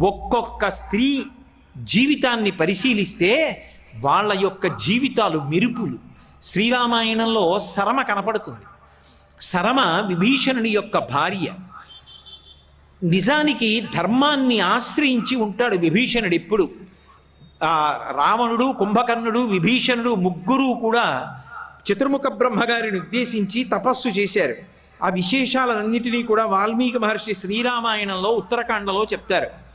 ఒక్కొక్క స్త్రీ జీవితాన్ని పరిశీలిస్తే వాళ్ళ యొక్క జీవితాలు మెరుపులు. శ్రీరామాయణంలో సరమ కనపడుతుంది. శరమ విభీషణుని యొక్క భార్య. నిజానికి ధర్మాన్ని ఆశ్రయించి ఉంటాడు విభీషణుడు ఎప్పుడు. రావణుడు కుంభకర్ణుడు విభీషణుడు ముగ్గురు కూడా చతుర్ముఖ బ్రహ్మగారిని ఉద్దేశించి తపస్సు చేశారు. ఆ విశేషాలన్నిటినీ కూడా వాల్మీకి మహర్షి శ్రీరామాయణంలో ఉత్తరాఖండలో చెప్తారు.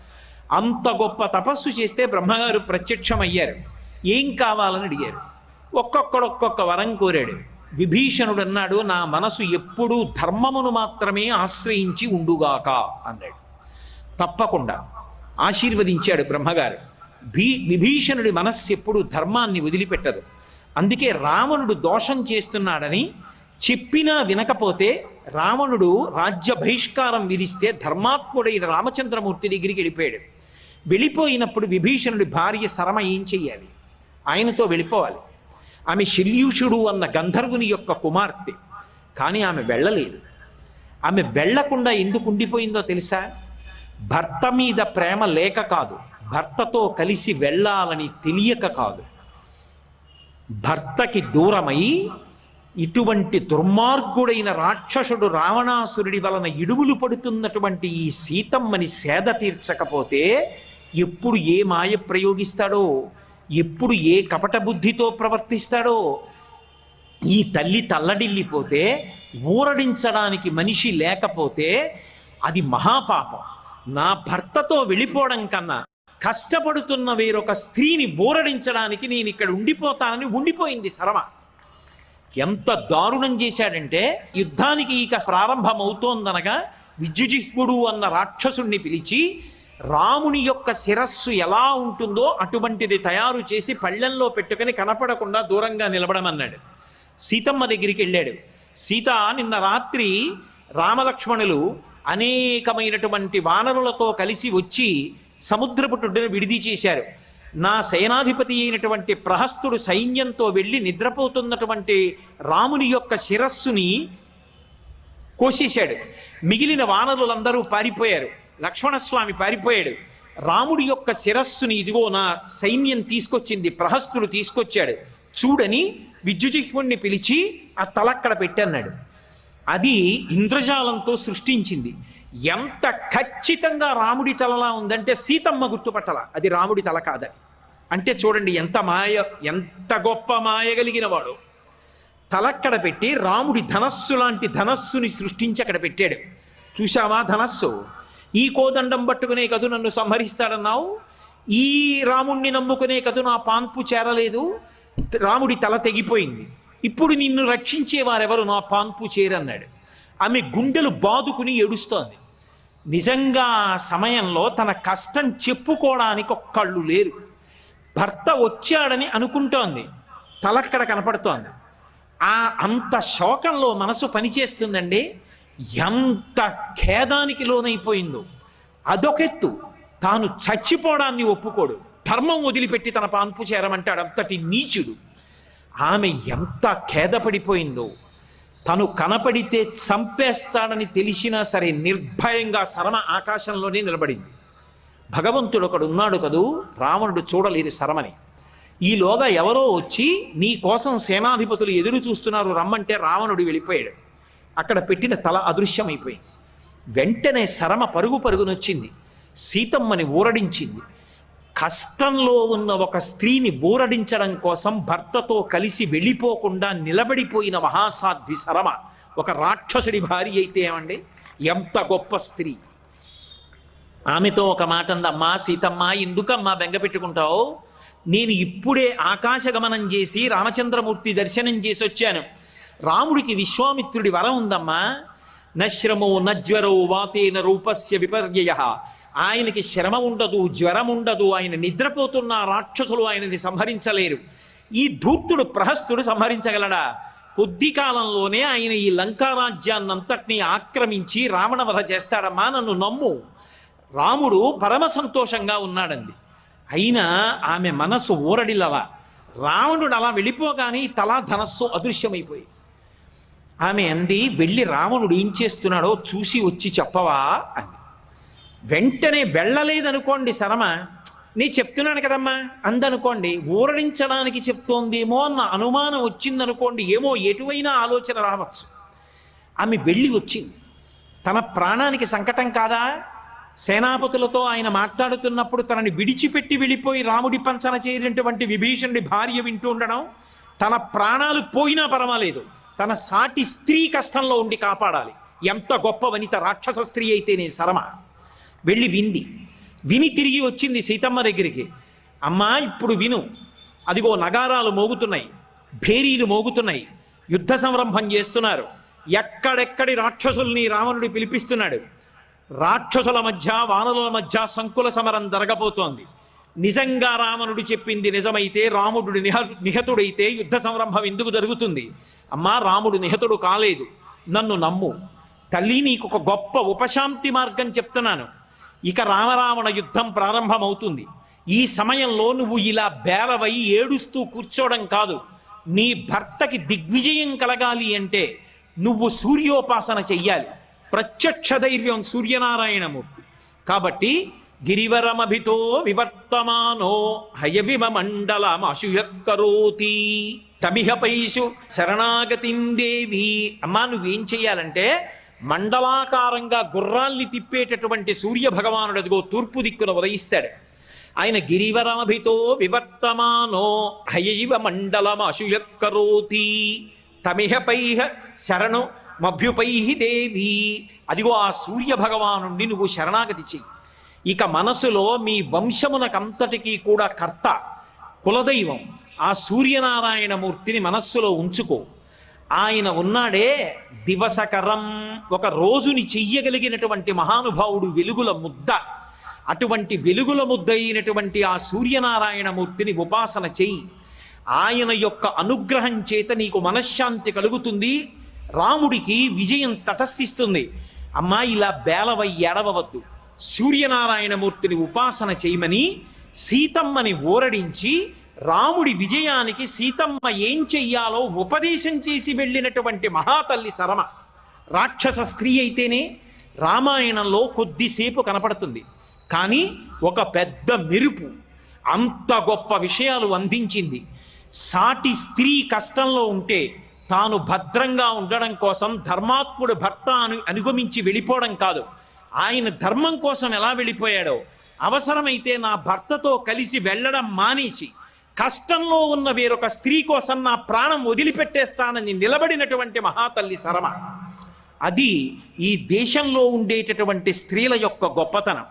అంత గొప్ప తపస్సు చేస్తే బ్రహ్మగారు ప్రత్యక్షమయ్యారు. ఏం కావాలని అడిగారు. ఒక్కొక్కడు ఒక్కొక్క వరం కోరాడు. విభీషణుడు అన్నాడు నా మనసు ఎప్పుడూ ధర్మమును మాత్రమే ఆశ్రయించి ఉండుగాక అన్నాడు. తప్పకుండా ఆశీర్వదించాడు బ్రహ్మగారు. భీ విభీషణుడి మనస్సు ఎప్పుడు ధర్మాన్ని వదిలిపెట్టదు. అందుకే రావణుడు దోషం చేస్తున్నాడని చెప్పినా వినకపోతే రావణుడు రాజ్య బహిష్కారం విధిస్తే ధర్మాత్ముడైన రామచంద్రమూర్తి దగ్గరికి వెళ్ళిపోయాడు. వెళ్ళిపోయినప్పుడు విభీషణుడి భార్య శరమ ఏం చెయ్యాలి? ఆయనతో వెళ్ళిపోవాలి. ఆమె శల్యూషుడు అన్న గంధర్వుని యొక్క కుమార్తె. కానీ ఆమె వెళ్ళలేదు. ఆమె వెళ్ళకుండా ఎందుకు ఉండిపోయిందో తెలుసా? భర్త మీద ప్రేమ లేక కాదు. భర్తతో కలిసి వెళ్ళాలని తెలియక కాదు. భర్తకి దూరమై ఇటువంటి దుర్మార్గుడైన రాక్షసుడు రావణాసురుడి వలన ఇడుములు పడుతున్నటువంటి ఈ సీతమ్మని సేద తీర్చకపోతే ఎప్పుడు ఏ మాయ ప్రయోగిస్తాడో ఎప్పుడు ఏ కపట బుద్ధితో ప్రవర్తిస్తాడో ఈ తల్లి తల్లడిల్లిపోతే ఊరడించడానికి మనిషి లేకపోతే అది మహాపాపం. నా భర్తతో వెళ్ళిపోవడం కన్నా కష్టపడుతున్న వేరొక స్త్రీని ఊరడించడానికి నేను ఇక్కడ ఉండిపోతానని ఉండిపోయింది శరమ. ఎంత దారుణం చేశాడంటే యుద్ధానికి ఇక ప్రారంభమవుతోందనగా విద్యుజిహ్వుడు అన్న రాక్షసుణ్ణి పిలిచి రాముని యొక్క శిరస్సు ఎలా ఉంటుందో అటువంటిది తయారు చేసి పళ్ళెంలో పెట్టుకొని కనపడకుండా దూరంగా నిలబడమన్నాడు. సీతమ్మ దగ్గరికి వెళ్ళాడు. సీత నిన్న రాత్రి రామలక్ష్మణులు అనేకమైనటువంటి వానరులతో కలిసి వచ్చి సముద్రపుటుడిని విడిది చేశారు. నా సేనాధిపతి అయినటువంటి ప్రహస్తుడు సైన్యంతో వెళ్ళి నిద్రపోతున్నటువంటి రాముని యొక్క శిరస్సుని కోసేశాడు. మిగిలిన వానరులందరూ పారిపోయారు. లక్ష్మణస్వామి పారిపోయాడు. రాముడి యొక్క శిరస్సుని ఇదిగో నా సైన్యం తీసుకొచ్చింది ప్రహస్తుడు తీసుకొచ్చాడు. చూడని విద్యుజిహ్వుణ్ణి పిలిచి ఆ తలక్కడ పెట్టన్నాడు అది ఇంద్రజాలంతో సృష్టించింది. ఎంత ఖచ్చితంగా రాముడి తలలా ఉందంటే సీతమ్మ గుర్తుపట్టల అది రాముడి తల కాదని. అంటే చూడండి ఎంత మాయ ఎంత గొప్ప మాయ కలిగిన వాడు. తలక్కడ పెట్టి రాముడి ధనస్సు లాంటి ధనస్సుని సృష్టించి అక్కడ పెట్టాడు. చూశావా ధనస్సు? ఈ కోదండం పట్టుకునే కదు నన్ను సంహరిస్తాడన్నావు? ఈ రాముణ్ణి నమ్ముకునే కదు నా పాన్పు చేరలేదు. రాముడి తల తెగిపోయింది. ఇప్పుడు నిన్ను రక్షించేవారెవరు నా పాన్పు చేరన్నాడు. ఆమె గుండెలు బాదుకుని ఏడుస్తోంది. నిజంగా సమయంలో తన కష్టం చెప్పుకోవడానికి ఒక్కళ్ళు లేరు. భర్త వచ్చాడని అనుకుంటోంది. తలక్కడ కనపడుతోంది. ఆ అంత శోకంలో మనసు పనిచేస్తుందండి. ఎంత ఖేదానికి లోనైపోయిందో. అదొకెత్తు. తాను చచ్చిపోవడాన్ని ఒప్పుకోడు. ధర్మం వదిలిపెట్టి తన పాన్పు చేరమంటాడు అంతటి నీచుడు. ఆమె ఎంత ఖేదపడిపోయిందో. తను కనపడితే చంపేస్తాడని తెలిసినా సరే నిర్భయంగా శరమ ఆకాశంలోనే నిలబడింది. భగవంతుడు ఒకడు ఉన్నాడు కదూ? రావణుడు చూడలేరు శరమని. ఈలోగా ఎవరో వచ్చి నీ కోసం సేనాధిపతులు ఎదురు చూస్తున్నారు రమ్మంటే రావణుడు వెళ్ళిపోయాడు. అక్కడ పెట్టిన తల అదృశ్యమైపోయింది. వెంటనే శరమ పరుగు పరుగునొచ్చింది. సీతమ్మని ఊరడించింది. కష్టంలో ఉన్న ఒక స్త్రీని ఊరడించడం కోసం భర్తతో కలిసి వెళ్ళిపోకుండా నిలబడిపోయిన మహాసాధ్వి శరమ ఒక రాక్షసుడి భార్య అయితే ఏమండి? ఎంత గొప్ప స్త్రీ. ఆమెతో ఒక మాట అందమ్మా సీతమ్మ ఎందుకమ్మా బెంగ పెట్టుకుంటావు? నేను ఇప్పుడే ఆకాశగమనం చేసి రామచంద్రమూర్తి దర్శనం చేసి వచ్చాను రాముడికి విశ్వామిత్రుడి వరం ఉందమ్మా. నశ్రమో నజ్వరో వాతేన రూపస్య విపర్యయ. ఆయనకి శ్రమ ఉండదు జ్వరం ఉండదు ఆయన నిద్రపోతున్న రాక్షసులు ఆయనని సంహరించలేరు. ఈ ధూర్తుడు ప్రహస్తుడు సంహరించగలడా? కొద్ది కాలంలోనే ఆయన ఈ లంకారాజ్యాన్నంతటినీ ఆక్రమించి రావణవధ చేస్తాడమ్మా నన్ను నమ్ము. రాముడు పరమ సంతోషంగా ఉన్నాడండి. అయినా ఆమె మనస్సు ఊరడిలవ రావణుడు అలా వెళ్ళిపోగానే తలా ధనస్సు అదృశ్యమైపోయింది ఆమె అంది వెళ్ళి రావణుడు ఏం చేస్తున్నాడో చూసి వచ్చి చెప్పవా? అంది. వెంటనే వెళ్ళలేదనుకోండి శరమ నీ చెప్తున్నాను కదమ్మా అందనుకోండి ఊరడించడానికి చెప్తోందేమో అన్న అనుమానం వచ్చిందనుకోండి ఏమో ఎటువైనా ఆలోచన రావచ్చు. ఆమె వెళ్ళి వచ్చింది. తన ప్రాణానికి సంకటం కాదా? సేనాపతులతో ఆయన మాట్లాడుతున్నప్పుడు తనని విడిచిపెట్టి వెళ్ళిపోయి రాముడి పంచన చేరినటువంటి విభీషణుడి భార్య వింటూ ఉండడం తన ప్రాణాలు పోయినా పర్వాలేదు. తన సాటి స్త్రీ కష్టంలో ఉండి కాపాడాలి. ఎంత గొప్ప వనిత రాక్షస స్త్రీ అయితేనే శరమ. వెళ్ళి వింది విని తిరిగి వచ్చింది సీతమ్మ దగ్గరికి. అమ్మా ఇప్పుడు విను. అదిగో నగారాలు మోగుతున్నాయి. భేరీలు మోగుతున్నాయి. యుద్ధ సంరంభం చేస్తున్నారు. ఎక్కడెక్కడి రాక్షసుల్ని రావణుడు పిలిపిస్తున్నాడు. రాక్షసుల మధ్య వానరుల మధ్య సంకుల సమరం జరగబోతోంది. నిజంగా రావణుడు చెప్పింది నిజమైతే రాముడు నిహ నిహతుడైతే యుద్ధ సంరంభం ఎందుకు జరుగుతుంది? అమ్మా రాముడు నిహతుడు కాలేదు. నన్ను నమ్ము. తల్లి నీకు ఒక గొప్ప ఉపశాంతి మార్గం చెప్తున్నాను. ఇక రామరావణ యుద్ధం ప్రారంభమవుతుంది. ఈ సమయంలో నువ్వు ఇలా బేలవై ఏడుస్తూ కూర్చోవడం కాదు. నీ భర్తకి దిగ్విజయం కలగాలి అంటే నువ్వు సూర్యోపాసన చెయ్యాలి. ప్రత్యక్ష ధైర్యం సూర్యనారాయణమూర్తి. కాబట్టి గిరివరమభితో వివర్తమానో హయవిమ మండలం అశుయక్కరోతి తమిహ పైషు శరణాగతిందేవి. అమ్మా నువ్వేం చెయ్యాలంటే మండలాకారంగా గుర్రాల్ని తిప్పేటటువంటి సూర్య భగవానుడు అదిగో తూర్పు దిక్కున ఉదయిస్తాడు. ఆయన గిరివరమభితో వివర్తమానో హయైవ మండలం అశుయక్కరోతి తమిహ పైహ శరణు మభ్యుపై దేవి. అదిగో ఆ సూర్య భగవాను నువ్వు శరణాగతి చెయ్యి. ఇక మనసులో మీ వంశమునకంతటికీ కూడా కర్త కులదైవం ఆ సూర్యనారాయణమూర్తిని మనస్సులో ఉంచుకో. ఆయన ఉన్నాడే దివసకరం ఒక రోజుని చెయ్యగలిగినటువంటి మహానుభావుడు వెలుగుల ముద్ద. అటువంటి వెలుగుల ముద్ద అయినటువంటి ఆ సూర్యనారాయణమూర్తిని ఉపాసన చెయ్యి. ఆయన యొక్క అనుగ్రహం చేత నీకు మనశ్శాంతి కలుగుతుంది రాముడికి విజయం తటస్థిస్తుంది. అమ్మా ఇలా బేలవై ఎడవవద్దు సూర్యనారాయణమూర్తిని ఉపాసన చేయమని సీతమ్మని ఓరడించి రాముడి విజయానికి సీతమ్మ ఏం చెయ్యాలో ఉపదేశం చేసి వెళ్ళినటువంటి మహాతల్లి శరమ. రాక్షస స్త్రీ అయితేనే రామాయణంలో కొద్దిసేపు కనపడుతుంది. కానీ ఒక పెద్ద మెరుపు అంత గొప్ప విషయాలు అందించింది. సాటి స్త్రీ కష్టంలో ఉంటే తాను భద్రంగా ఉండడం కోసం ధర్మాత్ముడు భర్త అను అనుగమించి వెళ్ళిపోవడం కాదు. ఆయన ధర్మం కోసం ఎలా వెళ్ళిపోయాడో అవసరమైతే నా భర్తతో కలిసి వెళ్ళడం మానేసి కష్టంలో ఉన్న వేరొక స్త్రీ కోసం నా ప్రాణం వదిలిపెట్టేస్తానని నిలబడినటువంటి మహాతల్లి శరమ. అది ఈ దేశంలో ఉండేటటువంటి స్త్రీల యొక్క గొప్పతనం.